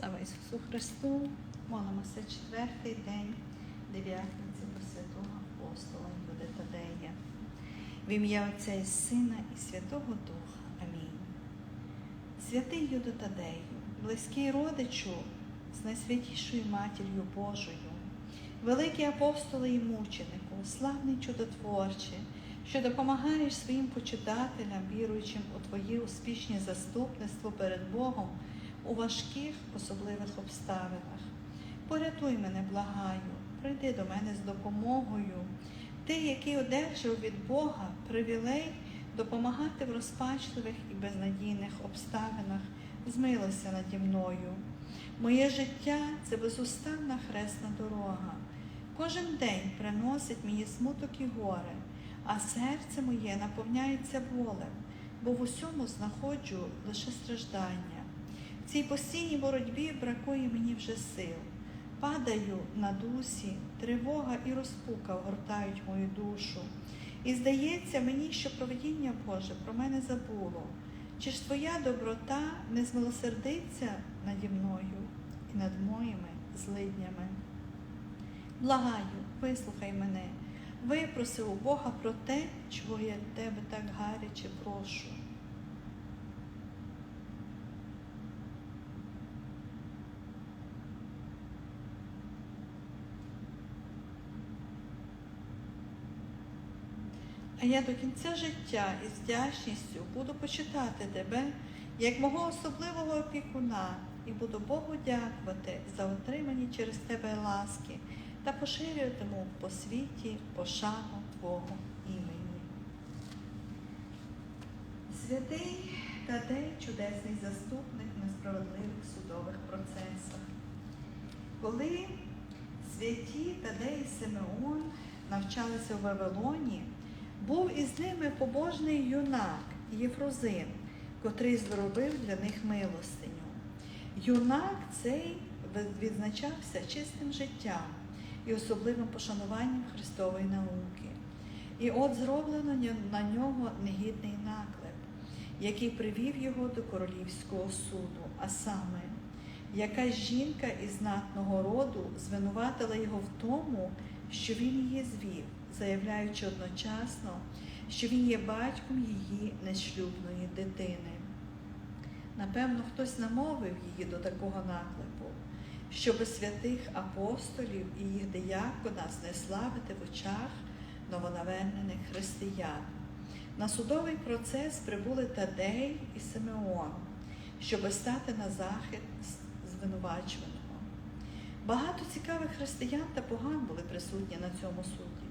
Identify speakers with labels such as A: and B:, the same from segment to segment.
A: Слава Ісусу Христу! Молимося четвертий день дев'ятниці до святого апостола Юди Тадея. В ім'я Отця і Сина і Святого Духа. Амінь. Святий Юдо Тадею, близький родичу з найсвятішою матір'ю Божою, великий апостоле і мученику, славний чудотворче, що допомагаєш своїм почитателям, віруючим у Твої успішні заступництво перед Богом у важких особливих обставинах. Порятуй мене, благаю, прийди до мене з допомогою. Ти, який одержав від Бога привілей допомагати в розпачливих і безнадійних обставинах, змилися наді мною. Моє життя це безустанна хресна дорога. Кожен день приносить мені смуток і горе, а серце моє наповняється болем, бо в усьому знаходжу лише страждання. Цій постійній боротьбі бракує мені вже сил. Падаю на дусі, тривога і розпука огортають мою душу. І здається мені, що проведіння Боже про мене забуло. Чи ж твоя доброта не змилосердиться наді мною і над моїми злиднями? Благаю, вислухай мене, випроси у Бога про те, чого я тебе так гаряче прошу. А я до кінця життя із вдячністю буду почитати тебе як мого особливого опікуна і буду Богу дякувати за отримані через тебе ласки та поширюватиму по світі пошану Твого імені. Святий Тадей чудесний заступник на справедливих судових процесах. Коли святі Тадей і Симеон навчалися в Вавилоні, був із ними побожний юнак Єфрозин, котрий зробив для них милостиню. Юнак цей відзначався чистим життям і особливим пошануванням Христової науки. І от зроблено на нього негідний наклеп, який привів його до королівського суду, а саме, якась жінка із знатного роду звинуватила його в тому, що він її звів заявляючи одночасно, що він є батьком її нешлюбної дитини. Напевно, хтось намовив її до такого наклепу, щоби святих апостолів і їх диякона знеславити в очах новонавернених християн. На судовий процес прибули Тадей і Симеон, щоби стати на захист звинувачуваного. Багато цікавих християн та поган були присутні на цьому суді.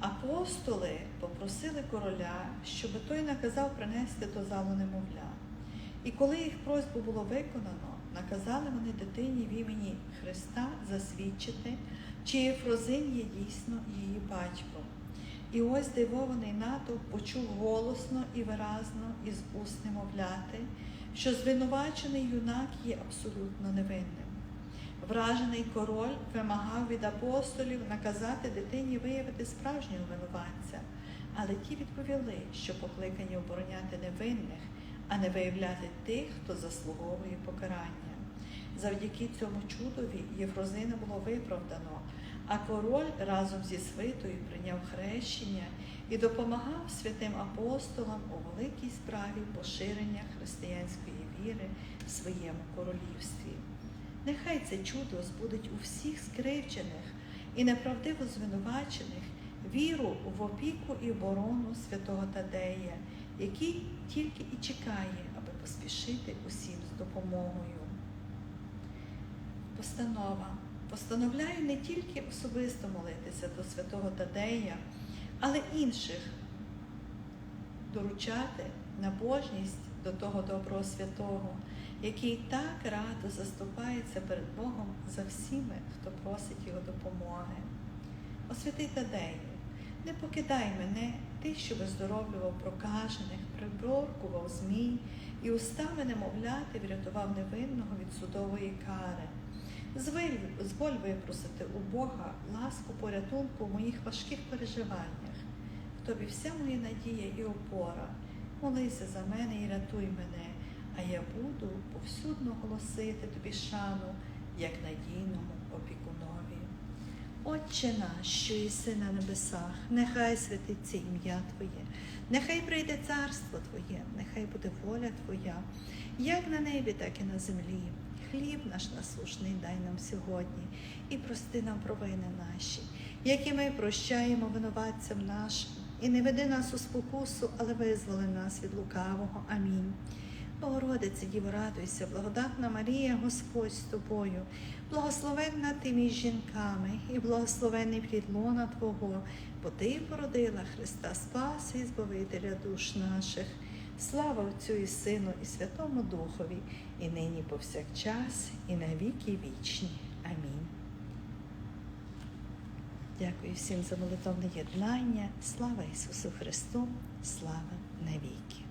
A: Апостоли попросили короля, щоб той наказав принести до залу немовля. І коли їх просьбу було виконано, наказали вони дитині в імені Христа засвідчити, чи Єфрозин є дійсно її батьком. І ось дивований натовп почув голосно і виразно із уст немовляти, що звинувачений юнак є абсолютно невинним. Вражений король вимагав від апостолів наказати дитині виявити справжнього винуватця, але ті відповіли, що покликані обороняти невинних, а не виявляти тих, хто заслуговує покарання. Завдяки цьому чудові Єфрозина було виправдано, а король разом зі свитою прийняв хрещення і допомагав святим апостолам у великій справі поширення християнської віри в своєму королівстві. Нехай це чудо збудить у всіх скривчених і неправдиво звинувачених віру в опіку і оборону святого Тадея, який тільки і чекає, аби поспішити усім з допомогою. Постанова. Постановляю не тільки особисто молитися до святого Тадея, але інших доручати набожність до того доброго святого який так радо заступається перед Богом за всіми, хто просить Його допомоги. О святий Тадею, не покидай мене, ти, що виздоровлював прокажених, приборкував змій і устами немовляти врятував невинного від судової кари. Зволь випросити у Бога ласку порятунку в моїх важких переживаннях. В тобі вся моя надія і опора. Молися за мене і рятуй мене а я буду повсюдно голосити тобі шану, як надійному опікунові. Отче наш, що єси на небесах, нехай святиться ім'я Твоє, нехай прийде царство Твоє, нехай буде воля Твоя, як на небі, так і на землі. Хліб наш насушний дай нам сьогодні і прости нам провини наші, які ми прощаємо винуватцям нашим, і не веди нас у спокусу, але визволи нас від лукавого. Амінь. Богородице, Діво, радуйся, благодатна Марія, Господь з тобою, благословенна ти між жінками, і благословений плід лона Твого, бо Ти породила Христа Спаса і Збавителя душ наших. Слава Отцю і Сину, і Святому Духові, і нині повсякчас, і на віки вічні. Амінь. Дякую всім за молитовне єднання. Слава Ісусу Христу, слава навіки.